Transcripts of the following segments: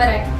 Number आहे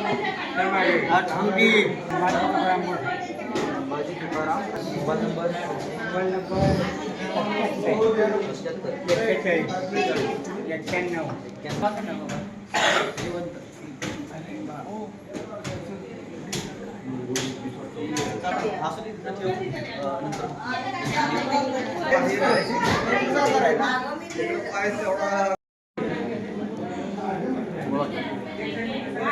আর ঝুঁকি माजी Tukaram mobile number mobile number एक्क्याण्णव एक्क्याण्णव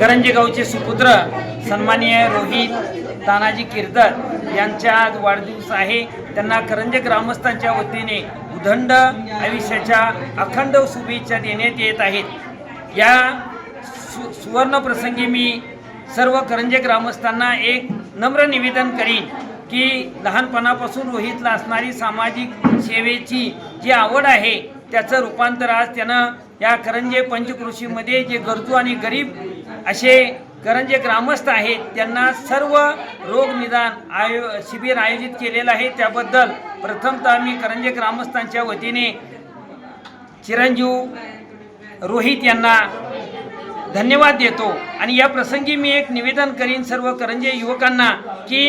करंजे गावचे सुपुत्र सन्माननीय रोहित तानाजी किर्दर यांच्या आज वाढदिवस आहे. त्यांना करंजे ग्रामस्थांच्या वतीने उदंड आयुष्याच्या अखंड शुभेच्छा देण्यात येत आहेत. या सु सुवर्णप्रसंगी मी सर्व करंजे ग्रामस्थांना एक नम्र निवेदन करीन की लहानपणापासून रोहितला असणारी सामाजिक सेवेची जी आवड आहे त्याचं रूपांतर आज त्यानं या करंजे पंचकृषीमध्ये जे गरजू आणि गरीब असे करंजे ग्रामस्थ आहेत त्यांना सर्व रोग निदान आयो शिबिर आयोजित केलेलं आहे. त्याबद्दल प्रथमतः मी करंजे ग्रामस्थांच्या वतीने चिरंजीव रोहित यांना धन्यवाद देतो. आणि या प्रसंगी मी एक निवेदन करीन सर्व करंजे युवकांना की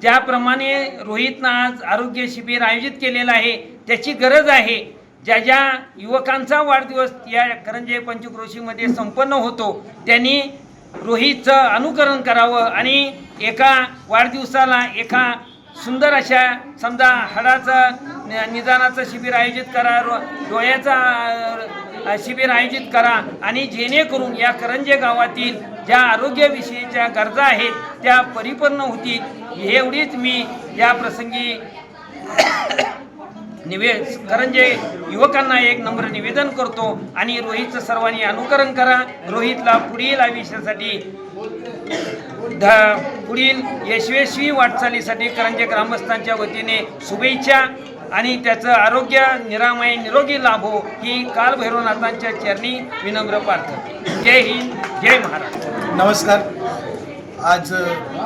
ज्याप्रमाणे रोहितनं आज आरोग्य शिबिर आयोजित केलेलं आहे त्याची गरज आहे. ज्या ज्या युवकांचा वाढदिवस या करंजे पंचक्रोशीमध्ये संपन्न होतो त्यांनी रोहितचं अनुकरण करावं आणि एका वाढदिवसाला एका सुंदर अशा समजा हाडाचं निदानाचं शिबिर आयोजित करा रो- डोळ्याचा शिबिर आयोजित करा आणि जेणेकरून या करंजे गावातील ज्या आरोग्यविषयीच्या गरजा आहेत त्या परिपूर्ण होतील. एवढीच मी या प्रसंगी निवे करंजे युवकांना एक नम्र निवेदन करतो आणि रोहितचं सर्वांनी अनुकरण करा. रोहितला पुढील आयुष्यासाठी ध पुढील यशस्वी वाटचालीसाठी करंजे ग्रामस्थांच्या वतीने शुभेच्छा आणि त्याचं आरोग्य निरामय निरोगी लाभो ही कालभैरवनाथांच्या चरणी विनम्र प्रार्थना. जय हिंद जय महाराष्ट्र. नमस्कार. आज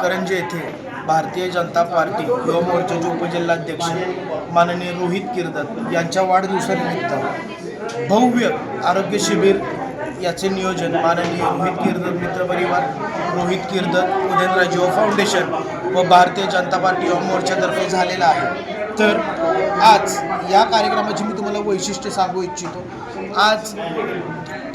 करंजे येथे भारतीय जनता पार्टी युवा मोर्चाचे उपजिल्हाध्यक्ष माननीय रोहित किर्दत यांच्या वाढदिवसानिमित्त भव्य आरोग्य शिबिर याचे नियोजन माननीय रोहित किर्दत मित्रपरिवार रोहित किर्दत उदयनराज युवा फाउंडेशन व भारतीय जनता पार्टी युवा मोर्चातर्फे झालेला आहे. तर आज या कार्यक्रमाची मी तुम्हाला वैशिष्ट्य सांगू इच्छितो. आज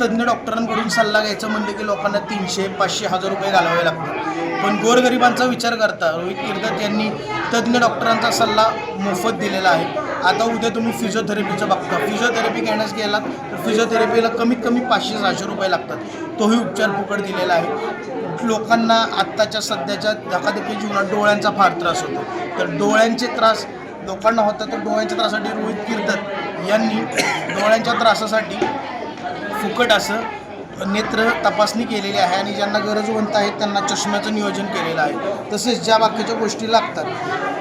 तज्ज्ञ डॉक्टरांकडून सल्ला घ्यायचं म्हणलं की लोकांना तीनशे पाचशे हजार रुपये घालावे लागतात. पण गोरगरिबांचा विचार करता रोहित किर्दत यांनी तज्ज्ञ डॉक्टरांचा सल्ला मोफत दिलेला आहे. आता उद्या तुम्ही फिजिओथेरपीचं बघता. फिजिओथेरपी घेण्यास गेलात तर फिजिओथेरपीला कमीत कमी पाचशे सहाशे रुपये लागतात. तोही उपचार फुकट दिलेला आहे. लोकांना आत्ताच्या सध्याच्या धकाधकी जीवनात डोळ्यांचा फार त्रास होतो. तर डोळ्यांचे त्रास लोकांना होता तर डोळ्यांच्या त्रासासाठी रोहित किर्दत यांनी डोळ्यांच्या त्रासासाठी फुकट असं नेत्र तपासणी केलेली आहे आणि ज्यांना गरजवंत आहेत त्यांना चष्म्याचं नियोजन केलेलं आहे. तसेच ज्या बाकीच्या गोष्टी लागतात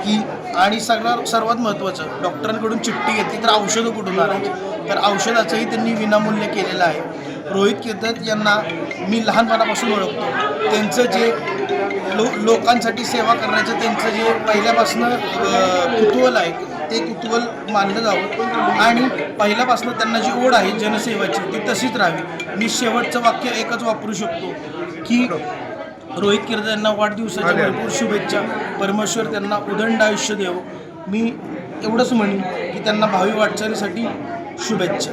की आणि सगळं सर्वात महत्त्वाचं डॉक्टरांकडून चिठ्ठी घेतली तर औषधं कुठून आणायची? तर औषधाचंही त्यांनी विनामूल्य केलेलं आहे. रोहित केतत यांना मी लहानपणापासून ओळखतो. त्यांचं जे लो लोकांसाठी सेवा करण्याचं त्यांचं जे पहिल्यापासून कुतूहल आहे ते कुतूहल मानलं जावं. आणि पहिल्यापासून त्यांना जी ओढ आहे जनसेवाची ती तशीच राहावी. मी शेवटचं वाक्य एकच वापरू शकतो की रोहित किर्द यांना वाढदिवसाच्या भरपूर शुभेच्छा. परमेश्वर त्यांना उदंड आयुष्य देव. मी एवढंच म्हणेन की त्यांना भावी वाटचालीसाठी शुभेच्छा.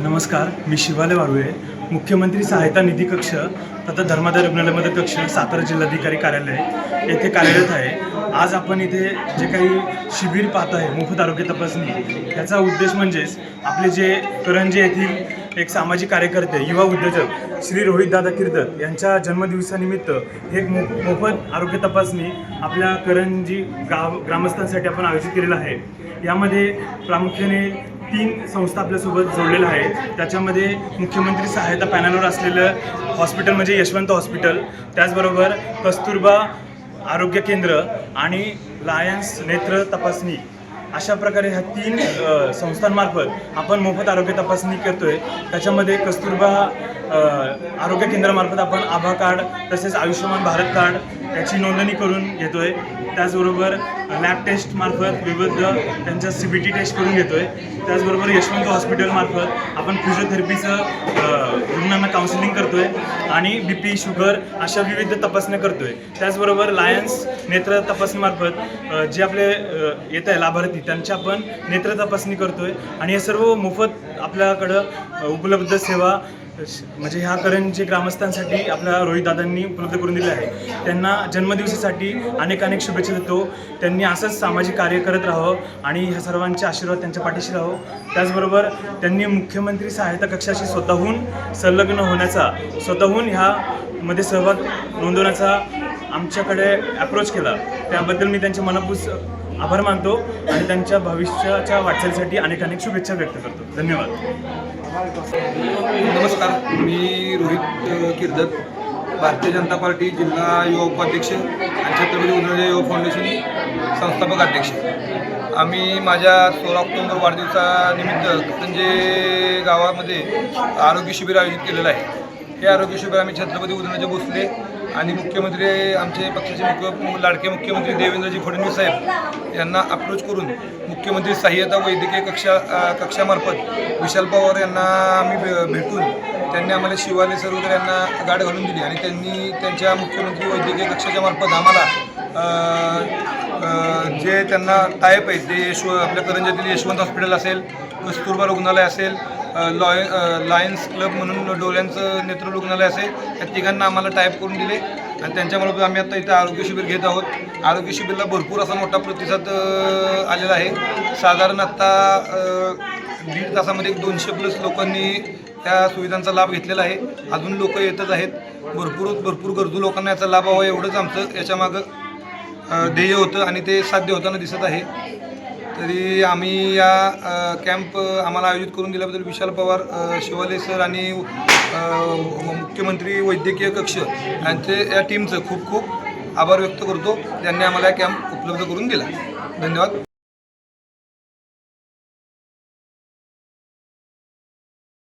नमस्कार मी शिवाले वारुळे मुख्यमंत्री सहायता निधी कक्ष तथा धर्मादाय रुग्णालयामध्ये कक्ष सातारा जिल्हाधिकारी कार्यालय. येथे कार्यरत आहे आज आपण इथे जे काही शिबिर पाहत आहे मोफत आरोग्य तपासणी याचा उद्देश म्हणजेच आपले जे करंजे येथील एक सामाजिक कार्यकर्ते युवा उद्योजक श्री रोहितदादा किर्दत यांच्या जन्मदिवसानिमित्त हे एक मो मोफत आरोग्य तपासणी आपल्या करंजी गाव ग्रामस्थांसाठी आपण आयोजित केलेलं आहे. यामध्ये प्रामुख्याने तीन संस्था आपल्यासोबत जोडलेल्या आहेत. त्याच्यामध्ये मुख्यमंत्री सहायता पॅनलवर असलेलं हॉस्पिटल म्हणजे यशवंत हॉस्पिटल त्याचबरोबर कस्तुरबा आरोग्य केंद्र आणि लायन्स नेत्र तपासणी. अशा प्रकारे ह्या तीन संस्थांमार्फत आपण मोफत आरोग्य तपासणी करतोय. त्याच्यामध्ये कस्तुरबा आरोग्य केंद्रामार्फत आपण आभा कार्ड तसेच आयुष्यमान भारत कार्ड याची नोंदणी करून घेतोय. त्याचबरोबर लॅब टेस्टमार्फत विविध त्यांच्या सी बी टी टेस्ट करून घेतोय. त्याचबरोबर यशवंत हॉस्पिटलमार्फत आपण फिजिओथेरपीचं रुग्णांना काउन्सिलिंग करतोय आणि बी पी शुगर अशा विविध तपासण्या करतोय. त्याचबरोबर लायन्स नेत्र तपासणीमार्फत जे आपले येत आहे लाभार्थी त्यांच्या आपण नेत्र तपासणी करतोय. आणि हे सर्व मोफत आपल्याकडं उपलब्ध सेवा म्हणजे ह्या करंजी ग्रामस्थांसाठी आपल्या रोहितदादांनी उपलब्ध करून दिले आहे त्यांना जन्मदिवसासाठी अनेक अनेक शुभेच्छा देतो. त्यांनी असंच सामाजिक कार्य करत राहावं आणि ह्या सर्वांचे आशीर्वाद त्यांच्या पाठीशी राहो त्याचबरोबर त्यांनी मुख्यमंत्री सहायता कक्षाशी स्वतःहून संलग्न होण्याचा स्वतःहून ह्यामध्ये सहभाग नोंदवण्याचा आमच्याकडे अप्रोच केला. त्याबद्दल मी त्यांचे मनपूस आभार मानतो आणि त्यांच्या भविष्याच्या वाटचालीसाठी अनेक अनेक शुभेच्छा व्यक्त करतो. धन्यवाद. नमस्कार मी रोहित किर्दत. भारतीय जनता पार्टी जिल्हा युवा उपाध्यक्ष आणि छत्रपती उदय युवा फाउंडेशन संस्थापक अध्यक्ष. आम्ही माझ्या सोळा ऑक्टोंबर वाढदिवसानिमित्त म्हणजे गावामध्ये आरोग्य शिबिर आयोजित केलेलं आहे. हे आरोग्य शिबिर आम्ही छत्रपती उदयनराजे भोसले आणि मुख्यमंत्री आमचे पक्षाचे मुख्य लाडके मुख्यमंत्री देवेंद्रजी फडणवीस साहेब यांना अप्रोच करून मुख्यमंत्री सहाय्यता वैद्यकीय कक्षा कक्षामार्फत विशाल पवार यांना आम्ही भे- भेटून त्यांनी आम्हाला शिवाले सर यांना गाठ घालून दिली आणि त्यांनी त्यांच्या मुख्यमंत्री वैद्यकीय कक्षाच्या मार्फत आम्हाला जे त्यांना टायप आहे ते यशव आपल्या करंजातील यशवंत हॉस्पिटल असेल कस्तुरबा रुग्णालय असेल लॉय लायन्स क्लब म्हणून डोळ्यांचं नेत्र रुग्णालय असेल त्या तिघांना आम्हाला टाईप करून दिले. आणि त्यांच्यामार्फत आम्ही आता इथं आरोग्य शिबिर घेत आहोत. आरोग्य शिबिरला भरपूर असा मोठा प्रतिसाद आलेला आहे. साधारण आत्ता दीड तासामध्ये एक दोनशे प्लस लोकांनी त्या सुविधांचा लाभ घेतलेला आहे. अजून लोक येतच आहेत. भरपूर भरपूर गरजू लोकांना याचा लाभ हवा एवढंच आमचं याच्यामागं ध्येय होतं आणि ते साध्य होताना दिसत आहे. तरी आम्ही या कॅम्प आम्हाला आयोजित करून दिल्याबद्दल विशाल पवार शिवाले सर आणि मुख्यमंत्री वैद्यकीय कक्ष यांचे या टीमचं खूप खूप आभार व्यक्त करतो. त्यांनी आम्हाला कॅम्प उपलब्ध करून दिला. धन्यवाद.